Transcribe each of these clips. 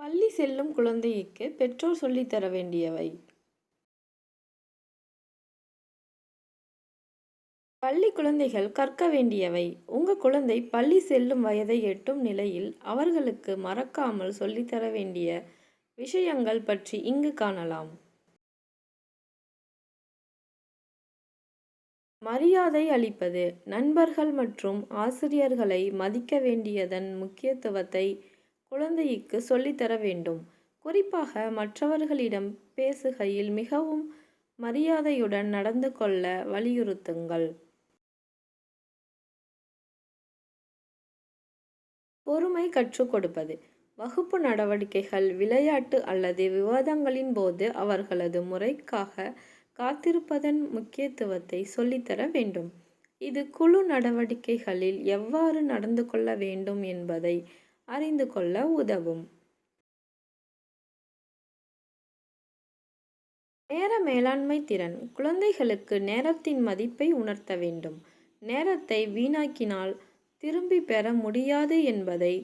பள்ளி செல்லும் குழந்தைக்கு பெற்றோர் சொல்லித் தர வேண்டியவை. பள்ளி குழந்தைகள் கற்க வேண்டியவை. உங்கள் குழந்தை பள்ளி செல்லும் வயதை எட்டும் நிலையில் அவர்களுக்கு மறக்காமல் சொல்லித்தர வேண்டிய விஷயங்கள் பற்றி இங்கு காணலாம். மரியாதை அளிப்பது. நண்பர்கள் மற்றும் ஆசிரியர்களை மதிக்க வேண்டியதன் முக்கியத்துவத்தை குழந்தைக்கு சொல்லித்தர வேண்டும். குறிப்பாக மற்றவர்களிடம் பேசுகையில் மிகவும் மரியாதையுடன் நடந்து கொள்ள வலியுறுத்துங்கள். பொறுமை கற்றுக் கொடுப்பது. வகுப்பு நடவடிக்கைகள் விளையாட்டு அல்லது விவாதங்களின் போது அவர்களது முறைக்காக காத்திருப்பதன் முக்கியத்துவத்தை சொல்லித்தர வேண்டும். இது குழு நடவடிக்கைகளில் எவ்வாறு நடந்து கொள்ள வேண்டும் என்பதை அறிந்து கொள்ள உதவும். நேர மேலாண்மை திறன். குழந்தைகளுக்கு நேரத்தின் மதிப்பை உணர்த்த வேண்டும். நேரத்தை வீணாக்கினால் திரும்பி பெற முடியாது என்பதை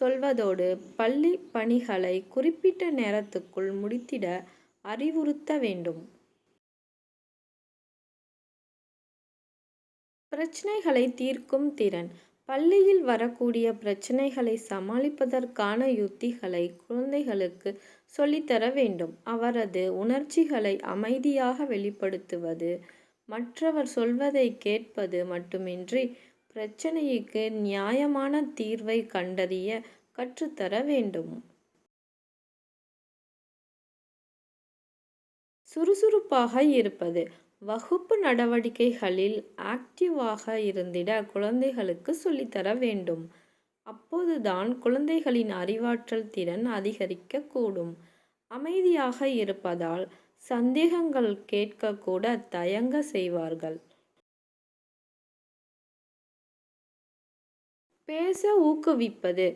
சொல்வதோடு பள்ளி பணிகளை குறிப்பிட்ட நேரத்துக்குள் முடித்திட அறிவுறுத்த வேண்டும். பிரச்சனைகளை தீர்க்கும் திறன். பள்ளியில் வரக்கூடிய பிரச்சனைகளை சமாளிப்பதற்கான யுத்திகளை குழந்தைகளுக்கு சொல்லித்தர வேண்டும். அவரது உணர்ச்சிகளை அமைதியாக வெளிப்படுத்துவது மற்றவர் சொல்வதை கேட்பது மட்டுமின்றி பிரச்சனைக்கு நியாயமான தீர்வை கண்டறிய கற்றுத்தர வேண்டும். சுறுசுறுப்பாக இருப்பது வகுப்பு நடவடிக்கைகளில் ஆக்டிவாக இருந்திட குழந்தைகளுக்கு சொல்லித்தர வேண்டும். அப்போதுதான் குழந்தைகளின் அறிவாற்றல் திறன் அதிகரிக்கக்கூடும். அமைதியாக இருப்பதால் சந்தேகங்கள் கேட்கக்கூட தயங்க செய்வார்கள். பேச ஊக்குவிப்பது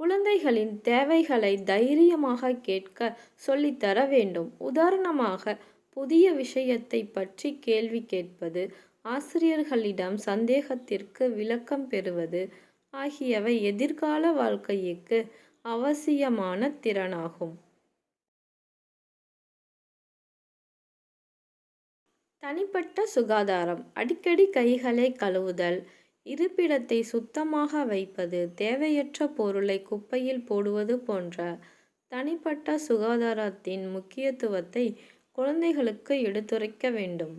குழந்தைகளின் தேவைகளை தைரியமாக கேட்க சொல்லித்தர வேண்டும். உதாரணமாக புதிய விஷயத்தை பற்றி கேள்வி கேட்பது ஆசிரியர்களிடம் சந்தேகத்திற்கு விளக்கம் பெறுவது ஆகியவை எதிர்கால வாழ்க்கைக்கு அவசியமான திறனாகும். தனிப்பட்ட சுகாதாரம் அடிக்கடி கைகளை கழுவுதல் இருப்பிடத்தை சுத்தமாக வைப்பது தேவையற்ற பொருளை குப்பையில் போடுவது போன்ற தனிப்பட்ட சுகாதாரத்தின் முக்கியத்துவத்தை குழந்தைகளுக்கு எடுத்துரைக்க வேண்டும்.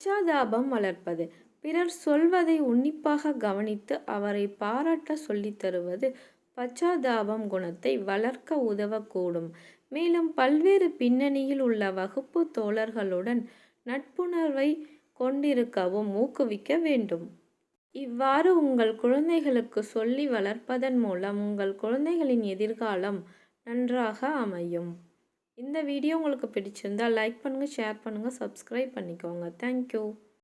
பச்சாதாபம் வளர்ப்பது. பிறர் சொல்வதை உன்னிப்பாக கவனித்து அவரை பாராட்ட சொல்லித் தருவது பச்சாதாபம் குணத்தை வளர்க்க உதவக்கூடும். மேலும் பல்வேறு பின்னணியில் உள்ள வகுப்பு தோழர்களுடன் நட்புணர்வை கொண்டிருக்கவும் ஊக்குவிக்க வேண்டும். இவ்வாறு உங்கள் குழந்தைகளுக்கு சொல்லி வளர்ப்பதன் மூலம் உங்கள் குழந்தைகளின் எதிர்காலம் நன்றாக அமையும். இந்த வீடியோ உங்களுக்கு பிடிச்சிருந்தால் லைக் பண்ணுங்கள் ஷேர் பண்ணுங்கள் சப்ஸ்கிரைப் பண்ணிக்கோங்க. தேங்க்யூ